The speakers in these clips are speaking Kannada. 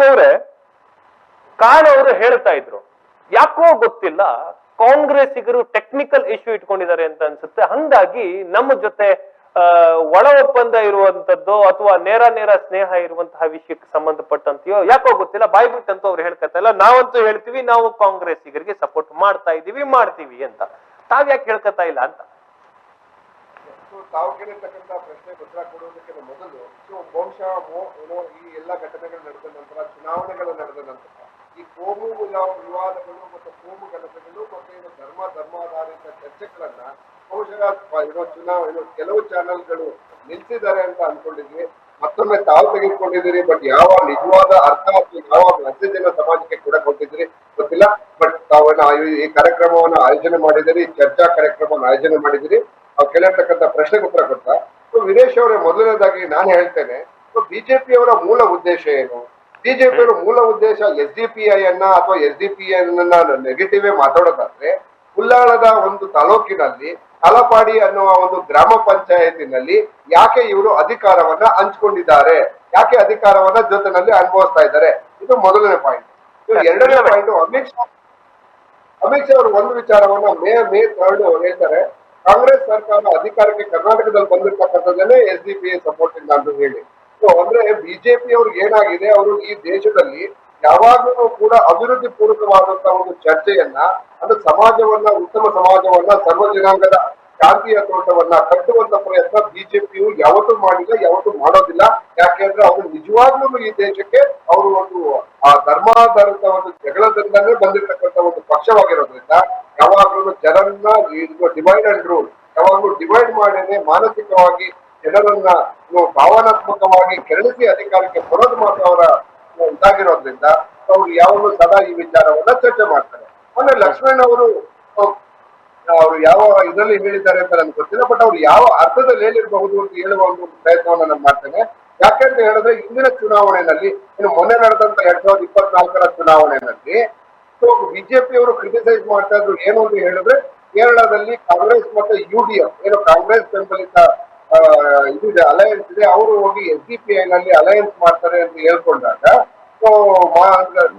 ಅವರೇ ಕಾನ್ ಅವರು ಹೇಳ್ತಾ ಇದ್ರು. ಯಾಕೋ ಗೊತ್ತಿಲ್ಲ, ಕಾಂಗ್ರೆಸ್ಸಿಗರು ಟೆಕ್ನಿಕಲ್ ಇಶ್ಯೂ ಇಟ್ಕೊಂಡಿದ್ದಾರೆ ಅಂತ ಅನ್ಸುತ್ತೆ. ಹಂಗಾಗಿ ನಮ್ಮ ಜೊತೆ ಒಳ ಒಪ್ಪಂದ ಇರುವಂತದ್ದು ಅಥವಾ ನೇರ ನೇರ ಸ್ನೇಹ ಇರುವಂತಹ ವಿಷಯಕ್ಕೆ ಸಂಬಂಧಪಟ್ಟಂತೆಯೋ, ಯಾಕೋ ಗೊತ್ತಿಲ್ಲ. ಬಾಯ್ಬಿಟ್ಟು ಅಂತ ಅವ್ರು ಹೇಳ್ತಾ ಇಲ್ಲ. ನಾವಂತೂ ಹೇಳ್ತೀವಿ, ನಾವು ಕಾಂಗ್ರೆಸ್ಸಿಗರಿಗೆ ಸಪೋರ್ಟ್ ಮಾಡ್ತಾ ಇದೀವಿ, ಮಾಡ್ತೀವಿ ಅಂತ. ತಾವ್ ಯಾಕೆ ಹೇಳ್ಕತಾ ಇಲ್ಲ ಅಂತ. ತಾವು ಕೇಳಿರ್ತಕ್ಕಂಥ ಪ್ರಶ್ನೆಗೆ ಉತ್ತರ ಕೊಡುವುದಕ್ಕಿಂತ ಮೊದಲು, ಸೊ ಬಹುಶಃ ಏನೋ ಈ ಎಲ್ಲ ಘಟನೆಗಳು ನಡೆದ ನಂತರ, ಚುನಾವಣೆಗಳು ನಡೆದ ನಂತರ, ಈ ಕೋಮು ವಿವಾ- ವಿವಾದಗಳು ಮತ್ತು ಕೋಮು ಗಲಭೆಗಳು ಮತ್ತು ಏನು ಧರ್ಮ, ಧರ್ಮಾಧಾರಿತ ಚರ್ಚೆಗಳನ್ನ ಬಹುಶಃ ಇರೋ ಚುನಾವಣೆ ಕೆಲವು ಚಾನೆಲ್ಗಳು ನಿಲ್ಸಿದ್ದಾರೆ ಅಂತ ಅನ್ಕೊಂಡಿದ್ವಿ. ಮತ್ತೊಮ್ಮೆ ತಾವು ತೆಗೆದುಕೊಂಡಿದ್ದೀರಿ, ಬಟ್ ಯಾವ ನಿಜವಾದ ಅರ್ಥ ಮತ್ತು ಯಾವ ಮೆಸೇಜ್ ಸಮಾಜಕ್ಕೆ ಕೂಡ ಕೊಟ್ಟಿದ್ದೀರಿ ಗೊತ್ತಿಲ್ಲ. ಬಟ್ ತಾವನ್ನ ಈ ಕಾರ್ಯಕ್ರಮವನ್ನು ಆಯೋಜನೆ ಮಾಡಿದಿರಿ ಚರ್ಚಾ ಕಾರ್ಯಕ್ರಮವನ್ನು ಆಯೋಜನೆ ಮಾಡಿದಿರಿ ಅವ್ರು ಕೇಳಿರ್ತಕ್ಕಂಥ ಪ್ರಶ್ನೆಗೆ ಉತ್ತರ ಸೊ ವಿದೇಶ್ ಅವರೇ ಮೊದಲನೇದಾಗಿ ನಾನು ಹೇಳ್ತೇನೆ ಬಿಜೆಪಿ ಅವರ ಮೂಲ ಉದ್ದೇಶ ಏನು? ಬಿಜೆಪಿ ಅವರ ಮೂಲ ಉದ್ದೇಶ ಎಸ್ ಡಿ ಪಿ ಐ ಅನ್ನ ಅಥವಾ S D P I negative ಮಾತಾಡೋದಾದ್ರೆ ಉಳ್ಳಾಳದ ಒಂದು ತಾಲೂಕಿನಲ್ಲಿ ಹಲಪಾಡಿ ಅನ್ನುವ ಒಂದು ಗ್ರಾಮ ಪಂಚಾಯತಿನಲ್ಲಿ ಯಾಕೆ ಇವರು ಅಧಿಕಾರವನ್ನ ಹಂಚ್ಕೊಂಡಿದ್ದಾರೆ? ಯಾಕೆ ಅಧಿಕಾರವನ್ನ ಜೊತೆನಲ್ಲಿ ಅನುಭವಿಸ್ತಾ ಇದ್ದಾರೆ? ಇದು ಮೊದಲನೇ ಪಾಯಿಂಟ್ ಎರಡನೇ ಪಾಯಿಂಟ್ ಅಮಿತ್ ಶಾ ಅಮಿತ್ ಶಾ ಅವರು ಒಂದು ವಿಚಾರವನ್ನ ಮೇ ಮೇ ತರ್ಡ್ ಹೇಳ್ತಾರೆ. ಕಾಂಗ್ರೆಸ್ ಸರ್ಕಾರ ಅಧಿಕಾರಕ್ಕೆ ಕರ್ನಾಟಕದಲ್ಲಿ ಬಂದಿರ್ತಕ್ಕಂಥದ್ದನ್ನೇ ಎಸ್ ಡಿ ಪಿ ಸಪೋರ್ಟ್ ಇಲ್ಲ ಅಂತ ಹೇಳಿ. ಸೊ ಅಂದ್ರೆ ಬಿಜೆಪಿ ಅವ್ರಿಗೆ ಏನಾಗಿದೆ, ಅವರು ಈ ದೇಶದಲ್ಲಿ ಯಾವಾಗಲೂ ಕೂಡ ಅಭಿವೃದ್ಧಿ ಪೂರ್ವಕವಾದಂತಹ ಒಂದು ಚರ್ಚೆಯನ್ನ, ಅಂದ್ರೆ ಸಮಾಜವನ್ನ, ಉತ್ತಮ ಸಮಾಜವನ್ನ, ಸರ್ವ ಜನಾಂಗದ ಶಾಂತಿಯ ತೋಟವನ್ನ ಕಟ್ಟುವಂತ ಪ್ರಯತ್ನ ಬಿಜೆಪಿಯು ಯಾವತ್ತೂ ಮಾಡಿಲ್ಲ, ಯಾವತ್ತೂ ಮಾಡೋದಿಲ್ಲ. ಯಾಕೆಂದ್ರೆ ಅವರು ನಿಜವಾಗ್ಲೂ ಈ ದೇಶಕ್ಕೆ ಅವರು ಒಂದು, ಆ ಧರ್ಮಾಧಾರಿತ ಒಂದು ಜಗಳದಿಂದಲೇ ಬಂದಿರತಕ್ಕಂತ ಒಂದು ಪಕ್ಷವಾಗಿರೋದ್ರಿಂದ ಯಾವಾಗಲೂ ಜನರನ್ನ ಡಿವೈಡ್ ಅಂಡ್ ರೂಲ್ ಯಾವಾಗಲೂ ಡಿವೈಡ್ ಮಾಡದೆ ಮಾನಸಿಕವಾಗಿ ಜನರನ್ನ ಭಾವನಾತ್ಮಕವಾಗಿ ಕೆರಳಿಸಿ ಅಧಿಕಾರಕ್ಕೆ ಬರೋದು ಮಾತ್ರ ಅವರ ಇದಾಗಿರೋದ್ರಿಂದ ಅವರು ಯಾವಾಗಲೂ ಸದಾ ಈ ವಿಚಾರವನ್ನ ಚರ್ಚೆ ಮಾಡ್ತಾರೆ. ಮೊನ್ನೆ ಲಕ್ಷ್ಮಣ್ ಅವರು ಅವರು ಯಾವ ಇದರಲ್ಲಿ ಹೇಳಿದ್ದಾರೆ ಅಂತ ನನಗೆ ಗೊತ್ತಿಲ್ಲ ಬಟ್ ಅವ್ರು ಯಾವ ಅರ್ಥದಲ್ಲಿ ಹೇಳಿರಬಹುದು ಅಂತ ಹೇಳುವ ಒಂದು ಪ್ರಯತ್ನವನ್ನ ನಾನು ಮಾಡ್ತೇನೆ. ಯಾಕೆಂತ ಹೇಳಿದ್ರೆ, ಇಂದಿನ ಚುನಾವಣೆಯಲ್ಲಿ, ಇನ್ನು ಮೊನ್ನೆ ನಡೆದಂತ ಎರಡ್ ಸಾವಿರದ ಇಪ್ಪತ್ನಾಲ್ಕರ ಚುನಾವಣೆಯಲ್ಲಿ ಸೊ ಬಿಜೆಪಿ ಅವರು ಕ್ರಿಟಿಸೈಸ್ ಮಾಡ್ತಾ ಇದ್ರು. ಏನು ಅಂತ ಹೇಳಿದ್ರೆ, ಕೇರಳದಲ್ಲಿ ಕಾಂಗ್ರೆಸ್ ಮತ್ತೆ ಯು ಡಿ ಎಫ್ ಏನು ಕಾಂಗ್ರೆಸ್ ಬೆಂಬಲಿತ ಇದಿದೆ ಇದು ಇದೆ ಅಲಯನ್ಸ್ ಇದೆ. ಅವರು ಹೋಗಿ ಎಸ್ ಡಿ ಪಿ ಐ ನಲ್ಲಿ ಅಲಯನ್ಸ್ ಮಾಡ್ತಾರೆ ಅಂತ ಹೇಳ್ಕೊಂಡಾಗ ಸೊ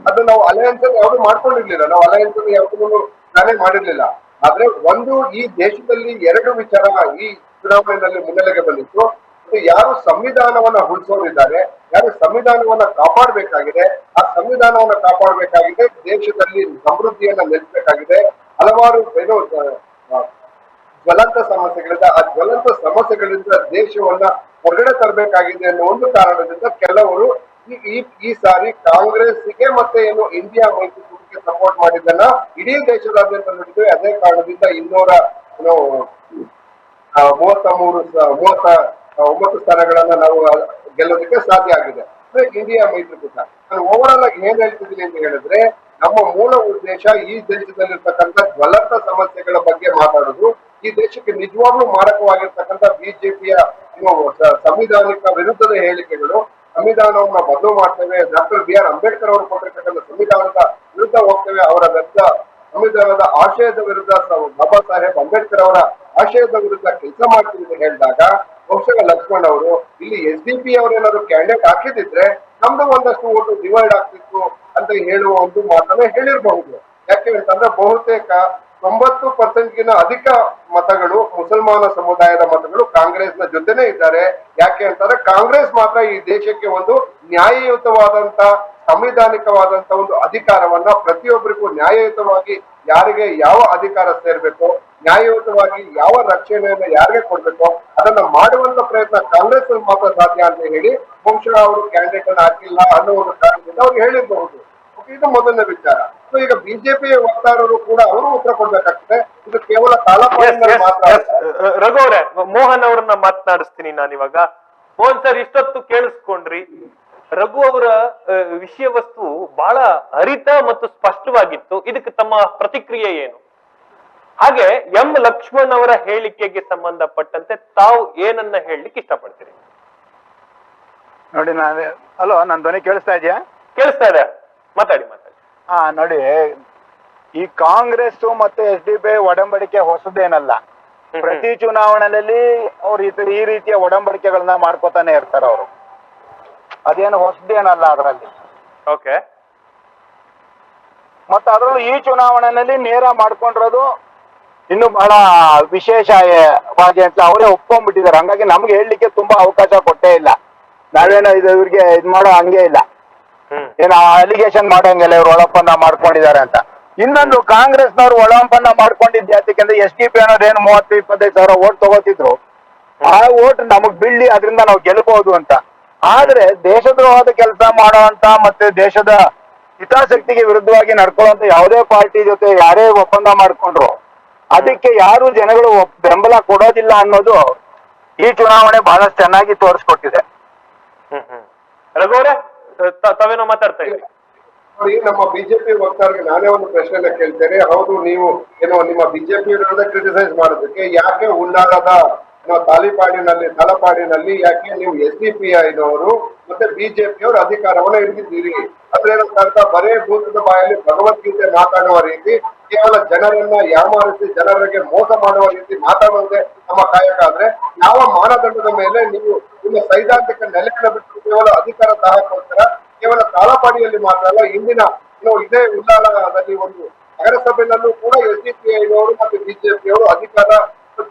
ಅದು ನಾವು ಅಲಯನ್ಸ್ ಅಲ್ಲಿ ಯಾವ್ದು ಮಾಡ್ಕೊಂಡಿರ್ಲಿಲ್ಲ. ನಾವು ಅಲಯನ್ಸ್ ಅಲ್ಲಿ ಯಾವ್ದು ನಾನೇ ಮಾಡಿರ್ಲಿಲ್ಲ. ಆದ್ರೆ, ಒಂದು ಈ ದೇಶದಲ್ಲಿ ಎರಡು ವಿಚಾರ ಈ ಚುನಾವಣೆಯಲ್ಲಿ ಮುನ್ನೆಲೆಗೆ ಬಂದಿತ್ತು. ಯಾರು ಸಂವಿಧಾನವನ್ನ ಉಳಿಸೋರಿದ್ದಾರೆ, ಯಾರು ಸಂವಿಧಾನವನ್ನ ಕಾಪಾಡಬೇಕಾಗಿದೆ, ಆ ಸಂವಿಧಾನವನ್ನ ಕಾಪಾಡಬೇಕಾಗಿದೆ, ದೇಶದಲ್ಲಿ ಸಮೃದ್ಧಿಯನ್ನ ನೆಲೆಸಬೇಕಾಗಿದೆ ಹಲವಾರು ಏನೋ ಜ್ವಲಂತ ಸಮಸ್ಯೆಗಳಿಂದ, ಆ ಜ್ವಲಂತ ಸಮಸ್ಯೆಗಳಿಂದ ದೇಶವನ್ನ ಹೊರಗಡೆ ತರಬೇಕಾಗಿದೆ ಅನ್ನೋ ಒಂದು ಕಾರಣದಿಂದ ಕೆಲವರು ಈ, ಈ- ಸಾರಿ ಕಾಂಗ್ರೆಸ್ಗೆ ಮತ್ತೆ ಏನು ಇಂಡಿಯಾ ಮೈತ್ರಿಕೂಟಕ್ಕೆ ಸಪೋರ್ಟ್ ಮಾಡಿದ್ದನ್ನ ಇಡೀ ದೇಶದಾದ್ಯಂತ ನೋಡಿದ್ವಿ ಅದೇ ಕಾರಣದಿಂದ ಇನ್ನೂರ, ಏನು ಮೂವತ್ತ ಮೂರು ಮೂವತ್ತ ಒಂಬತ್ತು ಸ್ಥಾನಗಳನ್ನ ನಾವು ಗೆಲ್ಲೋದಕ್ಕೆ ಸಾಧ್ಯ ಆಗಿದೆ. ಇಂಡಿಯಾ ಮೈತ್ರಿಕೂಟ. ನಾನು ಓವರಾಲ್ ಆಗಿ ಏನ್ ಹೇಳ್ತಿದ್ದೀನಿ ಅಂತ ಹೇಳಿದ್ರೆ, ನಮ್ಮ ಮೂಲ ಉದ್ದೇಶ ಈ ದೇಶದಲ್ಲಿರ್ತಕ್ಕಂಥ ಜ್ವಲಂತ ಸಮಸ್ಯೆಗಳ ಬಗ್ಗೆ ಮಾತಾಡೋದು ಈ ದೇಶಕ್ಕೆ ನಿಜವಾಗ್ಲೂ ಮಾರಕವಾಗಿರ್ತಕ್ಕಂಥ ಬಿಜೆಪಿಯ ಸಂವಿಧಾನಿಕ ವಿರುದ್ಧದ ಹೇಳಿಕೆಗಳು, ಸಂವಿಧಾನವನ್ನ ಬದಲು ಮಾಡ್ತೇವೆ, ಡಾಕ್ಟರ್ ಬಿ ಆರ್ ಅಂಬೇಡ್ಕರ್ ಅವರು ಕೊಟ್ಟಿರ್ತಕ್ಕಂಥ ಸಂವಿಧಾನದ ವಿರುದ್ಧ ಹೋಗ್ತೇವೆ, ಅವರ ವಿರುದ್ಧ, ಸಂವಿಧಾನದ ಆಶಯದ ವಿರುದ್ಧ ಬಾಬಾ ಸಾಹೇಬ್ ಅಂಬೇಡ್ಕರ್ ಅವರ ಆಶಯದ ವಿರುದ್ಧ ಕೆಲಸ ಮಾಡ್ತೀವಿ ಅಂತ ಹೇಳಿದಾಗ ಬಹುಶಃ ಲಕ್ಷ್ಮಣ್ ಅವರು, ಇಲ್ಲಿ ಎಸ್ ಡಿ ಪಿ ಅವರೇನಾದ್ರು ಕ್ಯಾಂಡಿಡೇಟ್ ಹಾಕಿದಿದ್ರೆ ನಮ್ದು ಒಂದಷ್ಟು ಓಟು ಡಿವೈಡ್ ಆಗ್ತಿತ್ತು ಅಂತ ಹೇಳುವ ಒಂದು ಮಾತನ್ನ ಹೇಳಿರಬಹುದು. ಯಾಕೆ ಅಂತಂದ್ರೆ ಬಹುತೇಕ ತೊಂಬತ್ತು ಪರ್ಸೆಂಟ್ಗಿನ ಅಧಿಕ ಮತಗಳು ಮುಸಲ್ಮಾನ ಸಮುದಾಯದ ಮತಗಳು ಕಾಂಗ್ರೆಸ್ನ ಜೊತೆನೇ ಇದ್ದಾರೆ. ಯಾಕೆ ಅಂತಂದ್ರೆ ಕಾಂಗ್ರೆಸ್ ಮಾತ್ರ ಈ ದೇಶಕ್ಕೆ ಒಂದು ನ್ಯಾಯಯುತವಾದಂತ ಸಂವಿಧಾನಿಕವಾದಂತ ಒಂದು ಅಧಿಕಾರವನ್ನ ಪ್ರತಿಯೊಬ್ಬರಿಗೂ ನ್ಯಾಯಯುತವಾಗಿ ಯಾರಿಗೆ ಯಾವ ಅಧಿಕಾರ ಸೇರ್ಬೇಕು ನ್ಯಾಯಯುತವಾಗಿ ಯಾವ ರಕ್ಷಣೆಯನ್ನು ಯಾರಿಗೆ ಕೊಡ್ಬೇಕು ಅದನ್ನ ಮಾಡುವಂತ ಪ್ರಯತ್ನ ಕಾಂಗ್ರೆಸ್ ಮಾತ್ರ ಸಾಧ್ಯ ಅಂತ ಹೇಳಿ ಬಹುಶಃ ಅವರು ಕ್ಯಾಂಡಿಡೇಟ್ ಅನ್ನು ಹಾಕಿಲ್ಲ ಅನ್ನೋ ಒಂದು ಕಾರಣದಿಂದ ಅವ್ರು ಹೇಳಿರಬಹುದು. ಇದು ಮೊದಲನೇ ವಿಚಾರ. ಸೊ ಈಗ ಬಿಜೆಪಿ ವಕ್ತಾರರು ಕೂಡ ಅವರು ಉತ್ತರ ಕೊಡ್ಬೇಕಾಗ್ತದೆ. ಇದು ಕೇವಲ Yes, ತಾಲೂಕು yes, ಮಾತ್ರ yes. ರಘು ಅವರೇ ಮೋಹನ್ ಅವರನ್ನ ಮಾತನಾಡಿಸ್ತೀನಿ ಇವಾಗ. ಮೋಹನ್ ಸರ್ ಇಷ್ಟೊತ್ತು ಕೇಳಿಸ್ಕೊಂಡ್ರಿ. ರಘು ಅವರ ವಿಷಯ ವಸ್ತು ಬಹಳ ಹರಿತ ಮತ್ತು ಸ್ಪಷ್ಟವಾಗಿತ್ತು. ಇದಕ್ಕೆ ತಮ್ಮ ಪ್ರತಿಕ್ರಿಯೆ ಏನು? ಹಾಗೆ ಎಂ ಲಕ್ಷ್ಮಣ್ ಅವರ ಹೇಳಿಕೆಗೆ ಸಂಬಂಧಪಟ್ಟಂತೆ ತಾವು ಏನನ್ನ ಹೇಳಲಿಕ್ಕೆ ಇಷ್ಟಪಡ್ತೀರಿ? ನೋಡಿ ನಾನು ಅಲೋ ನನ್ನ ಧ್ವನಿ ಕೇಳಿಸ್ತಾ ಇದೆಯಾ? ಕೇಳಿಸ್ತಾ ಇದೆ. ಮಾತಾಡಿ ಮಾತಾಡಿ. ಹಾ ನೋಡಿ ಈ ಕಾಂಗ್ರೆಸ್ ಮತ್ತೆ ಎಸ್ ಡಿ ಪಿ ಒಡಂಬಡಿಕೆ ಹೊಸದೇನಲ್ಲ. ಪ್ರತಿ ಚುನಾವಣೆಯಲ್ಲಿ ಅವ್ರು ಈ ರೀತಿಯ ಒಡಂಬಡಿಕೆಗಳನ್ನ ಮಾಡ್ಕೋತಾನೆ ಇರ್ತಾರೆ ಅವರು. ಅದೇನು ಹೊಸದೇನಲ್ಲ ಅದರಲ್ಲಿ. ಓಕೆ ಮತ್ತೆ ಅದರಲ್ಲೂ ಈ ಚುನಾವಣೆಯಲ್ಲಿ ನೇರ ಮಾಡ್ಕೊಂಡಿರೋದು ಇನ್ನು ಬಹಳ ವಿಶೇಷವಾಗಿ ಅಂತ ಅವರೇ ಒಪ್ಕೊಂಡ್ಬಿಟ್ಟಿದ್ದಾರೆ. ಹಂಗಾಗಿ ನಮ್ಗೆ ಹೇಳಲಿಕ್ಕೆ ತುಂಬಾ ಅವಕಾಶ ಕೊಟ್ಟೇ ಇಲ್ಲ. ನಾವೇನೋ ಇದು ಇವ್ರಿಗೆ ಇದ್ ಮಾಡೋ ಹಂಗೆ ಇಲ್ಲ. ಏನ ಅಲಿಗೇಷನ್ ಮಾಡೋಂಗಿಲ್ಲ ಇವ್ರು ಒಳಪನ್ನ ಮಾಡ್ಕೊಂಡಿದ್ದಾರೆ ಅಂತ. ಇನ್ನೊಂದು ಕಾಂಗ್ರೆಸ್ನವ್ರು ಒಳಂಪನ್ನ ಮಾಡ್ಕೊಂಡಿದ್ದ ಯಾತಕ್ಕೆ ಎಸ್ ಡಿ ಪಿ ಅನ್ನೋದು ಏನು ಮೂವತ್ತು ಇಪ್ಪತ್ತೈದು ಸಾವಿರ ಓಟ್ ತಗೋತಿದ್ರು. ಆ ಓಟ್ ನಮಗ್ ಬಿಳ್ಳಿ ಅದರಿಂದ ನಾವು ಗೆಲ್ಬಹುದು ಅಂತ. ಆದ್ರೆ ದೇಶದ್ರೋಹದ ಕೆಲಸ ಮಾಡುವಂತ ಮತ್ತೆ ದೇಶದ ಹಿತಾಸಕ್ತಿಗೆ ವಿರುದ್ಧವಾಗಿ ನಡ್ಕೊಳ್ಳೋ ಯಾವುದೇ ಪಾರ್ಟಿ ಜೊತೆ ಯಾರೇ ಒಪ್ಪಂದ ಮಾಡ್ಕೊಂಡ್ರು ಅದಕ್ಕೆ ಯಾರು ಜನಗಳು ಬೆಂಬಲ ಕೊಡೋದಿಲ್ಲ ಅನ್ನೋದು ಈ ಚುನಾವಣೆ ಬಹಳಷ್ಟು ಚೆನ್ನಾಗಿ ತೋರಿಸ್ಕೊಟ್ಟಿದೆ. ಹ್ಮ್ ತಾವೇನೋ ಮಾತಾಡ್ತಾ ನೋಡಿ ನಮ್ಮ ಬಿಜೆಪಿ ವಕ್ತಾರರಿಗೆ ನಾನೇ ಒಂದು ಪ್ರಶ್ನೆನ ಕೇಳ್ತೇನೆ. ಹೌದು ನೀವು ಏನೋ ನಿಮ್ಮ ಬಿಜೆಪಿ ಕ್ರಿಟಿಸೈಸ್ ಮಾಡೋದಕ್ಕೆ ಯಾಕೆ ಉಳ್ಳಾಗದ ಏನೋ ತಾಲಿಪಾಡಿನಲ್ಲಿ ತಲಪಾಡಿನಲ್ಲಿ ಯಾಕೆ ನೀವು ಎಸ್ ಡಿ ಪಿ ಐನವರು ಮತ್ತೆ ಬಿಜೆಪಿಯವರು ಅಧಿಕಾರವನ್ನ ಹಿಡಿದಿದ್ದೀರಿ? ಅದ್ರೇನಂತ ಬರೇ ಭೂತದ ಬಾಯಲ್ಲಿ ಭಗವದ್ಗೀತೆ ಮಾತಾಡುವ ರೀತಿ ಕೇವಲ ಜನರನ್ನ ಯಾಮಾರಿಸಿ ಜನರಿಗೆ ಮೋಸ ಮಾಡುವ ರೀತಿ ಮಾತಾಡುವುದೇ ನಮ್ಮ ಕಾಯಕ ಆದ್ರೆ ಯಾವ ಮಾನದಂಡದ ಮೇಲೆ ನೀವು ನಿಮ್ಮ ಸೈದ್ಧಾಂತಿಕ ನೆಲೆಯನ್ನು ಬಿಟ್ಟು ಕೇವಲ ಅಧಿಕಾರ ದಾಹಕ್ಕೋಸ್ಕರ ಕೇವಲ ಕಾಲಪಾಡಿಯಲ್ಲಿ ಮಾತ್ರ ಅಲ್ಲ, ಇಂದಿನ ಇದೇ ಉಲ್ಲಾಳದಲ್ಲಿ ಒಂದು ನಗರಸಭೆಯಲ್ಲೂ ಕೂಡ ಎಸ್ ಡಿ ಪಿ ಐನವರು ಮತ್ತು ಬಿಜೆಪಿಯವರು ಅಧಿಕಾರ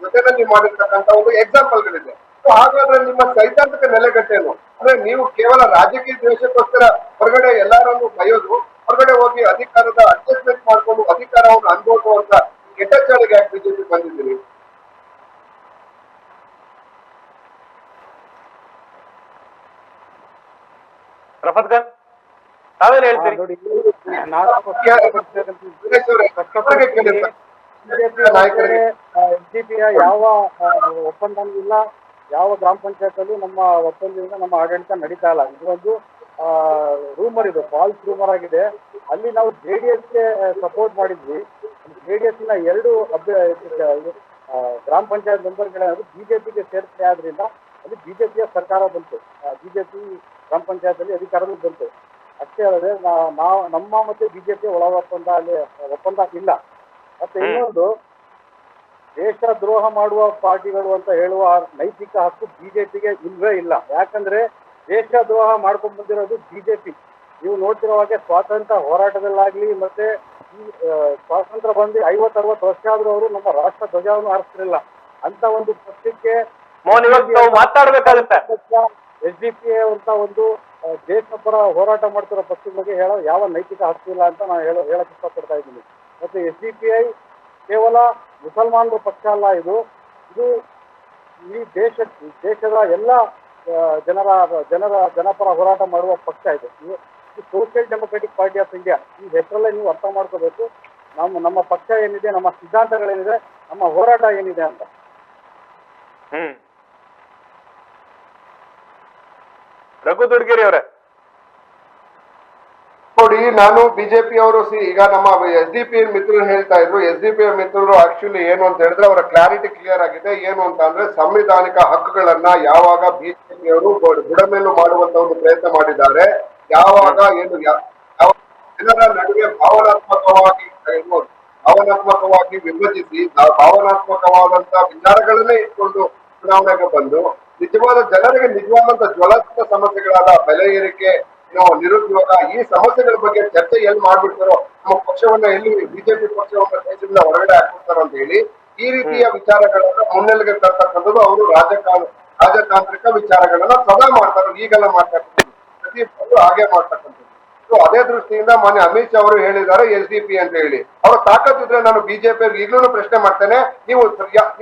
ಜೊತೆಯಲ್ಲಿ ಮಾಡಿರ್ತಕ್ಕಂತ ಒಂದು ಎಕ್ಸಾಂಪಲ್ಗಳಿದೆ ಸೊ ಹಾಗಾದ್ರೆ ನಿಮ್ಮ ಸೈದ್ಧಾಂತಿಕ ನೆಲೆಗಟ್ಟೇನು ಅಂದ್ರೆ ನೀವು ಕೇವಲ ರಾಜಕೀಯ ದ್ವೇಷಕ್ಕೋಸ್ಕರ ಹೊರಗಡೆ ಎಲ್ಲರನ್ನು ಬಯೋದು ಹೊರಗಡೆ ಹೋಗಿ ಅಧಿಕಾರದ ಅಡ್ಜಸ್ಟ್ಮೆಂಟ್ ಮಾಡ್ಕೊಂಡು ಅಧಿಕಾರವನ್ನು ಅನುಭವಿಸುವಂತ ಕೆಟ್ಟ ಚಾಳಿಗೆ ಯಾಕೆ ಬಿಜೆಪಿ ಬಂದಿದ್ದೀರಿ? ರಫತ್ ಖಾನ್ ತಾವೇನ್ ಹೇಳ್ತೀರಿ? ಎಸ್ಡಿಪಿಯ ಯಾವ ಒಪ್ಪಂದ ಇಲ್ಲ. ಯಾವ ಗ್ರಾಮ ಪಂಚಾಯತ್ ಅಲ್ಲಿ ನಮ್ಮ ಒಪ್ಪಂದದಿಂದ ನಮ್ಮ ಆಡಳಿತ ನಡೀತಾ ಇಲ್ಲ. ಇದೊಂದು ರೂಮರ್ ಇದು ಫಾಲ್ಸ್ ರೂಮರ್ ಆಗಿದೆ. ಅಲ್ಲಿ ನಾವು ಜೆ ಡಿ ಎಸ್ಗೆ ಸಪೋರ್ಟ್ ಮಾಡಿದ್ವಿ. ಜೆ ಡಿ ಎಸ್ನ ಎರಡು ಗ್ರಾಮ ಪಂಚಾಯತ್ ಮೆಂಬರ್ಗಳೇನಾದ್ರು ಬಿಜೆಪಿಗೆ ಸೇರ್ಪಡೆ ಆದ್ರಿಂದ ಅಲ್ಲಿ ಬಿಜೆಪಿಯ ಸರ್ಕಾರ ಬಂತು. ಬಿಜೆಪಿ ಗ್ರಾಮ ಪಂಚಾಯತ್ ಅಲ್ಲಿ ಅಧಿಕಾರದಲ್ಲಿ ಬಂತು. ಅಷ್ಟೇ ಅಲ್ಲದೆ ನಾವು ನಮ್ಮ ಮತ್ತೆ ಬಿಜೆಪಿ ಒಳ ಒಪ್ಪಂದ ಅಲ್ಲಿ ಒಪ್ಪಂದ ಇಲ್ಲ. ಮತ್ತೆ ಇನ್ನೊಂದು ದೇಶ ದ್ರೋಹ ಮಾಡುವ ಪಾರ್ಟಿಗಳು ಅಂತ ಹೇಳುವ ನೈತಿಕ ಹಕ್ಕು ಬಿಜೆಪಿಗೆ ಇಲ್ವೇ ಇಲ್ಲ. ಯಾಕಂದ್ರೆ ದೇಶ ದ್ರೋಹ ಮಾಡ್ಕೊಂಡ್ ಬಂದಿರೋದು ಬಿಜೆಪಿ ನೀವು ನೋಡ್ತಿರೋ ಹಾಗೆ ಸ್ವಾತಂತ್ರ್ಯ ಹೋರಾಟದಲ್ಲಾಗ್ಲಿ ಮತ್ತೆ ಈ ಸ್ವಾತಂತ್ರ್ಯ ಬಂದು ಐವತ್ ಅರವತ್ತು ವರ್ಷ ಆದ್ರೂ ಅವರು ನಮ್ಮ ರಾಷ್ಟ್ರ ಧ್ವಜವನ್ನು ಹಾರಿಸ್ತಿರಲಿಲ್ಲ. ಅಂತ ಒಂದು ಪಕ್ಷಕ್ಕೆ ಮಾತಾಡ್ಬೇಕಾಗತ್ತೆ. ಎಸ್ ಡಿ ಪಿ ಅಂತ ಒಂದು ದೇಶ ಪರ ಹೋರಾಟ ಮಾಡ್ತಿರೋ ಪಕ್ಷದ ಬಗ್ಗೆ ಹೇಳೋ ಯಾವ ನೈತಿಕ ಹಕ್ಕು ಇಲ್ಲ ಅಂತ ನಾನು ಹೇಳೋ ಹೇಳಕ್ ಇಷ್ಟಪಡ್ತಾ ಇದ್ದೀನಿ. ಮತ್ತೆ ಎಸ್ ಡಿ ಪಿ ಐ ಕೇವಲ ಮುಸಲ್ಮಾನರ ಪಕ್ಷ ಅಲ್ಲ ಇದು. ಇದು ಈ ದೇಶ ದೇಶದ ಎಲ್ಲ ಜನರ ಜನರ, ಜನಪರ ಹೋರಾಟ ಮಾಡುವ ಪಕ್ಷ ಇದು. ಈ social democratic party of India ಈ ಹೆಸರಲ್ಲೇ ನೀವು ಅರ್ಥ ಮಾಡ್ಕೋಬೇಕು. ನಮ್ಮ ನಮ್ಮ ಪಕ್ಷ ಏನಿದೆ, ನಮ್ಮ ಸಿದ್ಧಾಂತಗಳೇನಿದೆ, ನಮ್ಮ ಹೋರಾಟ ಏನಿದೆ ಅಂತ. ರಘು ದುಡ್ಗಿರಿ ಅವರೇ. ನೋಡಿ ನಾನು ಬಿಜೆಪಿ ಅವರು ಈಗ ನಮ್ಮ ಎಸ್ ಡಿ ಪಿ ಮಿತ್ರರು ಹೇಳ್ತಾ ಇದ್ರು ಎಸ್ ಡಿ ಪಿ ಮಿತ್ರರು ಆಕ್ಚುಲಿ ಏನು ಅಂತ ಹೇಳಿದ್ರೆ ಅವರ ಕ್ಲಾರಿಟಿ ಕ್ಲಿಯರ್ ಆಗಿದೆ. ಏನು ಅಂತ ಅಂದ್ರೆ ಸಂವಿಧಾನಿಕ ಹಕ್ಕುಗಳನ್ನ ಯಾವಾಗ ಬಿಜೆಪಿ ಅವರು ಬುಡಮೇಲು ಮಾಡುವಂತ ಒಂದು ಪ್ರಯತ್ನ ಮಾಡಿದ್ದಾರೆ. ಯಾವಾಗ ಏನು ಜನರ ನಡುವೆ ಭಾವನಾತ್ಮಕವಾಗಿ ಭಾವನಾತ್ಮಕವಾಗಿ ವಿಭಜಿಸಿ ಭಾವನಾತ್ಮಕವಾದಂತ ವಿಚಾರಗಳನ್ನೇ ಇಟ್ಕೊಂಡು ಚುನಾವಣೆಗೆ ಬಂದು, ನಿಜವಾದ ಜನರಿಗೆ ನಿಜವಾದಂತ ಜ್ವಲಂತ ಸಮಸ್ಯೆಗಳಾದ ಬೆಲೆ ಏರಿಕೆ ಏನು ನಿರುದ್ಯೋಗ ಈ ಸಮಸ್ಯೆಗಳ ಬಗ್ಗೆ ಚರ್ಚೆ ಎಲ್ಲಿ ಮಾಡ್ಬಿಡ್ತಾರೋ ನಮ್ಮ ಪಕ್ಷವನ್ನ ಎಲ್ಲಿ ಬಿಜೆಪಿ ಪಕ್ಷವನ್ನ ದೇಶದಿಂದ ಹೊರಗಡೆ ಹಾಕ್ಬಿಡ್ತಾರೋ ಅಂತ ಹೇಳಿ ಈ ರೀತಿಯ ವಿಚಾರಗಳನ್ನ ಮುನ್ನೆಲೆಗೆ ತರ್ತಕ್ಕಂಥದ್ದು ಅವರು ರಾಜಕಾಲ, ರಾಜತಾಂತ್ರಿಕ ವಿಚಾರಗಳನ್ನ ಸದಾ ಮಾಡ್ತಾರೆ, ಈಗೆಲ್ಲ ಮಾಡ್ತಕ್ಕಂಥದ್ದು ಪ್ರತಿಯೊಬ್ಬರು ಹಾಗೆ ಮಾಡ್ತಕ್ಕಂಥದ್ದು. ಸೊ ಅದೇ ದೃಷ್ಟಿಯಿಂದ ಮೊನ್ನೆ ಅಮಿತ್ ಶಾ ಅವರು ಹೇಳಿದ್ದಾರೆ, ಎಸ್ ಡಿ ಪಿ ಅಂತ ಹೇಳಿ. ಅವ್ರ ತಾಕತ್ತಿದ್ರೆ ನಾನು ಬಿಜೆಪಿ ಈಗಲೂ ಪ್ರಶ್ನೆ ಮಾಡ್ತೇನೆ. ನೀವು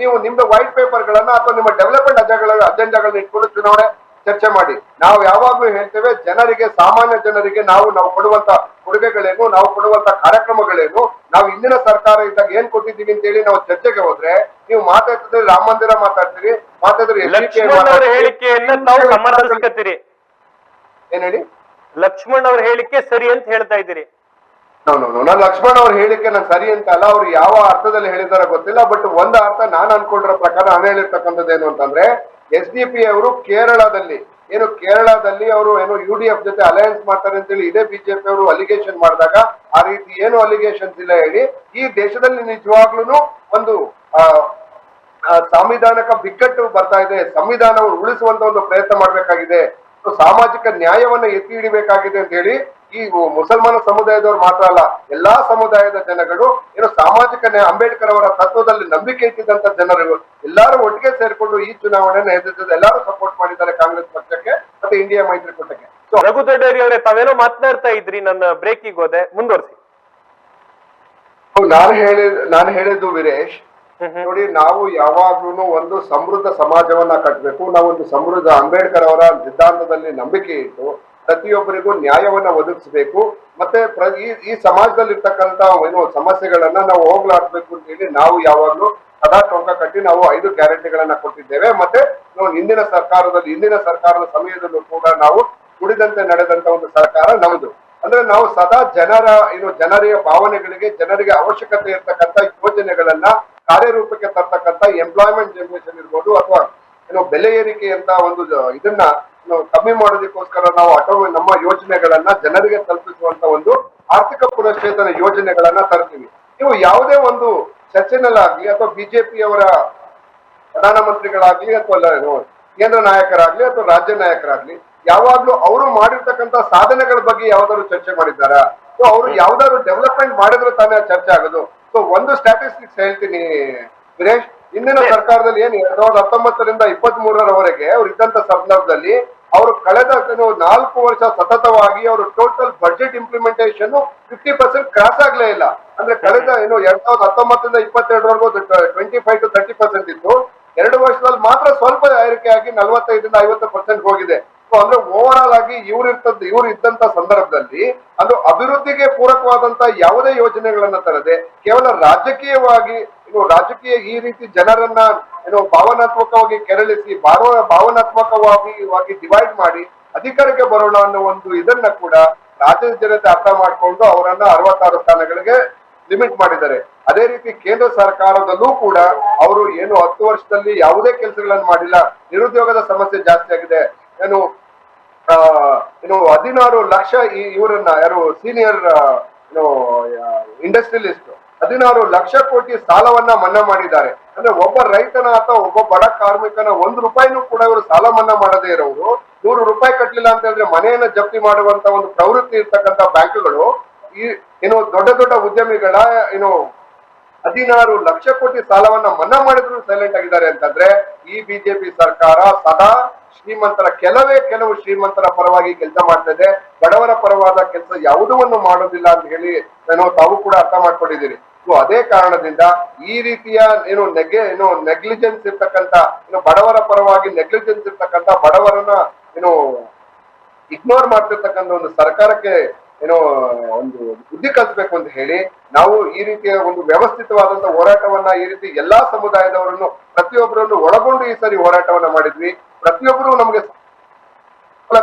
ನೀವು ನಿಮ್ದು ವೈಟ್ ಪೇಪರ್ ಗಳನ್ನ ಅಥವಾ ನಿಮ್ಮ ಡೆವಲಪ್ಮೆಂಟ್ ಅಜೆಂಡಗಳ ಅಜೆಂಡಾಗಳನ್ನ ಇಟ್ಕೊಂಡು ಚುನಾವಣೆ ಚರ್ಚೆ ಮಾಡಿ. ನಾವು ಯಾವಾಗ್ಲೂ ಹೇಳ್ತೇವೆ ಜನರಿಗೆ ಸಾಮಾನ್ಯ ಜನರಿಗೆ ನಾವು ನಾವು ಕೊಡುವಂತ ಕೊಡುಗೆಗಳೇನು ನಾವು ಕೊಡುವಂತ ಕಾರ್ಯಕ್ರಮಗಳೇನು ನಾವು ಹಿಂದಿನ ಸರ್ಕಾರ ಇದ್ದಾಗ ಏನ್ ಕೊಟ್ಟಿದ್ದೀವಿ ಅಂತ ಹೇಳಿ ನಾವು ಚರ್ಚೆಗೆ ಹೋದ್ರೆ ನೀವು ಮಾತಾಡ್ತಿದ್ರೆ ರಾಮ ಮಂದಿರ ಮಾತಾಡ್ತೀರಿ ಮಾತಾಡಿದ್ರೆ ಏನ್ ಹೇಳಿ? ಲಕ್ಷ್ಮಣ್ ಅವ್ರ ಹೇಳಿಕೆ ಸರಿ ಅಂತ ಹೇಳ್ತಾ ಇದ್ದೀರಿ. ನಾನು ಲಕ್ಷ್ಮಣ್ ಅವ್ರ ಹೇಳಿಕೆ ನಾನು ಸರಿ ಅಂತ ಅಲ್ಲ ಅವ್ರು ಯಾವ ಅರ್ಥದಲ್ಲಿ ಹೇಳಿದಾರ ಗೊತ್ತಿಲ್ಲ ಬಟ್ ಒಂದ್ ಅರ್ಥ ನಾನು ಅನ್ಕೊಂಡಿರೋ ಪ್ರಕಾರ ನಾನು ಹೇಳಿರ್ತಕ್ಕಂಥದ್ದು ಏನು ಅಂತಂದ್ರೆ ಎಸ್ ಡಿ ಪಿ ಅವರು ಕೇರಳದಲ್ಲಿ, ಏನು ಕೇರಳದಲ್ಲಿ ಅವರು ಏನು ಯು ಡಿ ಎಫ್ ಜೊತೆ ಅಲಯನ್ಸ್ ಮಾಡ್ತಾರೆ ಅಂತೇಳಿ ಇದೇ ಬಿಜೆಪಿ ಅವರು ಅಲಿಗೇಷನ್ ಮಾಡಿದಾಗ ಆ ರೀತಿ ಏನು ಅಲಿಗೇಷನ್ಸ್ ಇಲ್ಲ ಹೇಳಿ, ಈ ದೇಶದಲ್ಲಿ ನಿಜವಾಗ್ಲೂ ಒಂದು ಆ, ಸಾಂವಿಧಾನಿಕ ಬಿಕ್ಕಟ್ಟು ಬರ್ತಾ ಇದೆ, ಸಂವಿಧಾನವನ್ನು ಉಳಿಸುವಂತ ಒಂದು ಪ್ರಯತ್ನ ಮಾಡಬೇಕಾಗಿದೆ, ಸಾಮಾಜಿಕ ನ್ಯಾಯವನ್ನ ಎತ್ತಿ ಹಿಡಿಬೇಕಾಗಿದೆ ಅಂತ ಹೇಳಿ ಈ ಮುಸಲ್ಮಾನ ಸಮುದಾಯದವ್ರು ಮಾತ್ರ ಅಲ್ಲ ಎಲ್ಲಾ ಸಮುದಾಯದ ಜನಗಳು ಏನು ಸಾಮಾಜಿಕ ಅಂಬೇಡ್ಕರ್ ಅವರ ತತ್ವದಲ್ಲಿ ನಂಬಿಕೆ ಇಟ್ಟಿದ್ದಂತ ಜನರು ಎಲ್ಲರೂ ಒಟ್ಟಿಗೆ ಸೇರ್ಕೊಂಡು ಈ ಚುನಾವಣೆಯನ್ನು ಎದುರಿಸಿದ ಎಲ್ಲರೂ ಸಪೋರ್ಟ್ ಮಾಡಿದ್ದಾರೆ ಕಾಂಗ್ರೆಸ್ ಪಕ್ಷಕ್ಕೆ ಮತ್ತೆ ಇಂಡಿಯಾ ಮೈತ್ರಿಕೂಟಕ್ಕೆ. ಸೊ ರಘು ದೊಡ್ಡೇರಿ ಅವರೇ ತಾವೇನೋ ಮಾತನಾಡ್ತಾ ಇದ್ರಿ ನನ್ನ ಬ್ರೇಕಿಗೆ ಹೋದೆ ಮುಂದುವರಿಸಿ. ನಾನು ಹೇಳಿ ನಾನು ಹೇಳಿದ್ದು ವೀರೇಶ್ ನೋಡಿ ನಾವು ಯಾವಾಗ್ಲೂ ಒಂದು ಸಮೃದ್ಧ ಸಮಾಜವನ್ನ ಕಟ್ಟಬೇಕು ನಾವೊಂದು ಸಮೃದ್ಧ ಅಂಬೇಡ್ಕರ್ ಅವರ ಸಿದ್ಧಾಂತದಲ್ಲಿ ನಂಬಿಕೆ ಇಟ್ಟು ಪ್ರತಿಯೊಬ್ಬರಿಗೂ ನ್ಯಾಯವನ್ನ ಒದಗಿಸಬೇಕು. ಮತ್ತೆ ಈ ಸಮಾಜದಲ್ಲಿ ಇರ್ತಕ್ಕಂತ ಏನು ಸಮಸ್ಯೆಗಳನ್ನ ನಾವು ಹೋಗ್ಲಾಡ್ಬೇಕು ಅಂತ ಹೇಳಿ ನಾವು ಯಾವಾಗ್ಲೂ ಸದಾ ಟೊಂಕ ಕಟ್ಟಿ ನಾವು ಐದು ಗ್ಯಾರಂಟಿಗಳನ್ನ ಕೊಟ್ಟಿದ್ದೇವೆ. ಮತ್ತೆ ನಾವು ಹಿಂದಿನ ಸರ್ಕಾರದಲ್ಲಿ, ಹಿಂದಿನ ಸರ್ಕಾರದ ಸಮಯದಲ್ಲೂ ಕೂಡ ನಾವು ಕುಡಿದಂತೆ ನಡೆದಂತ ಒಂದು ಸರ್ಕಾರ ನಮ್ದು. ಅಂದ್ರೆ ನಾವು ಸದಾ ಜನರ, ಏನು ಜನರಿಯ ಭಾವನೆಗಳಿಗೆ, ಜನರಿಗೆ ಅವಶ್ಯಕತೆ ಇರ್ತಕ್ಕಂಥ ಯೋಜನೆಗಳನ್ನ ಕಾರ್ಯರೂಪಕ್ಕೆ ತರ್ತಕ್ಕಂಥ ಎಂಪ್ಲಾಯ್ಮೆಂಟ್ ಜನರೇಷನ್ ಇರ್ಬೋದು ಅಥವಾ ಏನು ಬೆಲೆ ಏರಿಕೆ ಅಂತ ಒಂದು ಇದನ್ನ ಕಮ್ಮಿ ಮಾಡೋದಕ್ಕೋಸ್ಕರ ನಾವು ಆಟೋ ನಮ್ಮ ಯೋಜನೆಗಳನ್ನ ಜನರಿಗೆ ತಲುಪಿಸುವಂತ ಒಂದು ಆರ್ಥಿಕ ಪುನಶ್ಚೇತನ ಯೋಜನೆಗಳನ್ನ ತರ್ತೀವಿ. ನೀವು ಯಾವುದೇ ಒಂದು ಚರ್ಚೆನಲ್ಲಾಗ್ಲಿ ಅಥವಾ ಬಿಜೆಪಿಯವರ ಪ್ರಧಾನಮಂತ್ರಿಗಳಾಗ್ಲಿ ಅಥವಾ ಕೇಂದ್ರ ನಾಯಕರಾಗ್ಲಿ ಅಥವಾ ರಾಜ್ಯ ನಾಯಕರಾಗ್ಲಿ ಯಾವಾಗ್ಲೂ ಅವರು ಮಾಡಿರ್ತಕ್ಕಂತ ಸಾಧನೆಗಳ ಬಗ್ಗೆ ಯಾವ್ದಾದ್ರು ಚರ್ಚೆ ಮಾಡಿದ್ದಾರಾ? ಸೊ ಅವರು ಯಾವ್ದಾದ್ರು ಡೆವಲಪ್ಮೆಂಟ್ ಮಾಡಿದ್ರೆ ತಾನೇ ಚರ್ಚೆ ಆಗೋದು. ಸೊ ಒಂದು ಸ್ಟ್ಯಾಟಿಸ್ಟಿಕ್ಸ್ ಹೇಳ್ತೀನಿ ಸುರೇಶ್. ಹಿಂದಿನ ಸರ್ಕಾರದಲ್ಲಿ ಏನ್ ಎರಡ್ ಸಾವಿರದ ಹತ್ತೊಂಬತ್ತರಿಂದ ಇಪ್ಪತ್ತ್ ಮೂರರವರೆಗೆ ಅವ್ರು ಇದ್ದಂತ ಸಂದರ್ಭದಲ್ಲಿ ಅವರು ಕಳೆದ ಏನು ನಾಲ್ಕು ವರ್ಷ ಸತತವಾಗಿ ಅವರು total budget implementation fifty percent cross ಆಗ್ಲೇ ಇಲ್ಲ. ಅಂದ್ರೆ ಕಳೆದ ಏನು ಎರಡ್ ಸಾವಿರದ ಹತ್ತೊಂಬತ್ತರಿಂದ ಇಪ್ಪತ್ತೆರಡರವರೆಗೂ twenty five to thirty percent ಇತ್ತು. ಎರಡು ವರ್ಷದಲ್ಲಿ ಮಾತ್ರ ಸ್ವಲ್ಪ ಏರಿಕೆ ಆಗಿ ನಲ್ವತ್ತೈದರಿಂದ ಐವತ್ತು ಪರ್ಸೆಂಟ್ ಹೋಗಿದೆ. ಸೊ ಅಂದ್ರೆ ಓವರ್ ಆಲ್ ಆಗಿ ಇವ್ರು ಇರ್ತದ ಇವ್ರು ಇದ್ದಂತ ಸಂದರ್ಭದಲ್ಲಿ ಅದು ಅಭಿವೃದ್ಧಿಗೆ ಪೂರಕವಾದಂತ ಯಾವುದೇ ಯೋಜನೆಗಳನ್ನ ತರದೆ ಕೇವಲ ರಾಜಕೀಯವಾಗಿ ಏನು ರಾಜಕೀಯ ಈ ರೀತಿ ಜನರನ್ನ ಏನು ಭಾವನಾತ್ಮಕವಾಗಿ ಕೆರಳಿಸಿ, ಭಾವ, ಭಾವನಾತ್ಮಕವಾಗಿ ವಾಗಿ ಡಿವೈಡ್ ಮಾಡಿ ಅಧಿಕಾರಕ್ಕೆ ಬರೋಣ ಅನ್ನೋ ಒಂದು ಇದನ್ನ ಕೂಡ ರಾಜ್ಯದ ಜನತೆ ಅರ್ಥ ಮಾಡ್ಕೊಂಡು ಅವರನ್ನ ಅರವತ್ತಾರು ಸ್ಥಾನಗಳಿಗೆ ಲಿಮಿಟ್ ಮಾಡಿದ್ದಾರೆ. ಅದೇ ರೀತಿ ಕೇಂದ್ರ ಸರ್ಕಾರದಲ್ಲೂ ಕೂಡ ಅವರು ಏನು ಹತ್ತು ವರ್ಷದಲ್ಲಿ ಯಾವುದೇ ಕೆಲಸಗಳನ್ನು ಮಾಡಿಲ್ಲ, ನಿರುದ್ಯೋಗದ ಸಮಸ್ಯೆ ಜಾಸ್ತಿ ಆಗಿದೆ. ಏನು ಏನು ಹದಿನಾರು ಲಕ್ಷ ಈ ಇವರನ್ನ ಯಾರು ಸೀನಿಯರ್ ಏನು ಇಂಡಸ್ಟ್ರಿಯಲಿಸ್ಟ್ ಹದಿನಾರು ಲಕ್ಷ ಕೋಟಿ ಸಾಲವನ್ನ ಮನ್ನಾ ಮಾಡಿದ್ದಾರೆ. ಅಂದ್ರೆ ಒಬ್ಬ ರೈತನ ಅಥವಾ ಒಬ್ಬ ಬಡ ಕಾರ್ಮಿಕನ ಒಂದ್ ರೂಪಾಯಿನೂ ಕೂಡ ಇವರು ಸಾಲ ಮನ್ನಾ ಮಾಡದೇ ಇರೋರು. ನೂರು ರೂಪಾಯಿ ಕಟ್ಟಲಿಲ್ಲ ಅಂತ ಹೇಳಿದ್ರೆ ಮನೆಯನ್ನ ಜಪ್ತಿ ಮಾಡುವಂತ ಒಂದು ಪ್ರವೃತ್ತಿ ಇರ್ತಕ್ಕಂಥ ಬ್ಯಾಂಕ್ಗಳು ಈ ಏನು ದೊಡ್ಡ ದೊಡ್ಡ ಉದ್ಯಮಿಗಳ ಏನು ಹದಿನಾರು ಲಕ್ಷ ಕೋಟಿ ಸಾಲವನ್ನ ಮನ್ನಾ ಮಾಡಿದ್ರು ಸೈಲೆಂಟ್ ಆಗಿದ್ದಾರೆ ಅಂತಂದ್ರೆ ಈ ಬಿಜೆಪಿ ಸರ್ಕಾರ ಸದಾ ಶ್ರೀಮಂತರ, ಕೆಲವೇ ಕೆಲವು ಶ್ರೀಮಂತರ ಪರವಾಗಿ ಕೆಲಸ ಮಾಡ್ತಾ ಇದೆ. ಬಡವರ ಪರವಾದ ಕೆಲಸ ಯಾವುದನ್ನು ಮಾಡೋದಿಲ್ಲ ಅಂತ ಹೇಳಿ ನಾನು ತಾವು ಕೂಡ ಅರ್ಥ ಮಾಡ್ಕೊಂಡಿದ್ದೀರಿ. ಸೊ ಅದೇ ಕಾರಣದಿಂದ ಈ ರೀತಿಯ ಏನು ನೆಗೆ ಏನು ನೆಗ್ಲಿಜೆನ್ಸ್ ಇರ್ತಕ್ಕಂತ ಏನು ಬಡವರ ಪರವಾಗಿ ನೆಗ್ಲಿಜೆನ್ಸ್ ಇರ್ತಕ್ಕಂತ ಬಡವರನ್ನ ಏನು ಇಗ್ನೋರ್ ಮಾಡ್ತಿರ್ತಕ್ಕಂಥ ಒಂದು ಸರ್ಕಾರಕ್ಕೆ ಏನು ಒಂದು ಬುದ್ಧಿ ಕಲಿಸ್ಬೇಕು ಅಂತ ಹೇಳಿ ನಾವು ಈ ರೀತಿಯ ಒಂದು ವ್ಯವಸ್ಥಿತವಾದಂತ ಹೋರಾಟವನ್ನ ಈ ರೀತಿ ಎಲ್ಲಾ ಸಮುದಾಯದವರನ್ನು ಪ್ರತಿಯೊಬ್ಬರನ್ನು ಒಳಗೊಂಡು ಈ ಸರಿ ಹೋರಾಟವನ್ನ ಮಾಡಿದ್ವಿ. ಪ್ರತಿಯೊಬ್ಬರು ನಮಗೆ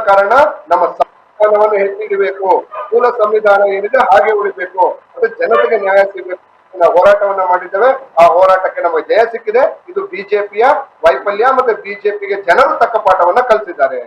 ಕಾರಣ ನಮ್ಮ ಸಂವಿಧಾನವನ್ನು ಹೆಚ್ಚಿಡಬೇಕು ಮೂಲ ಸಂವಿಧಾನ ಏನಿದೆ ಹಾಗೆ ಉಳಿಬೇಕು. ಅದು ಜನತೆಗೆ ನ್ಯಾಯ ಸಿಗಬೇಕು ಹೋರಾಟವನ್ನ ಮಾಡಿದ್ದೇವೆ. ಆ ಹೋರಾಟಕ್ಕೆ ನಮಗೆ ಜಯ ಸಿಕ್ಕಿದೆ. ಇದು ಬಿಜೆಪಿಯ ವೈಫಲ್ಯ ಮತ್ತೆ ಬಿಜೆಪಿಗೆ ಜನರು ತಕ್ಕ ಪಾಠವನ್ನ ಕಲಿಸಿದ್ದಾರೆ.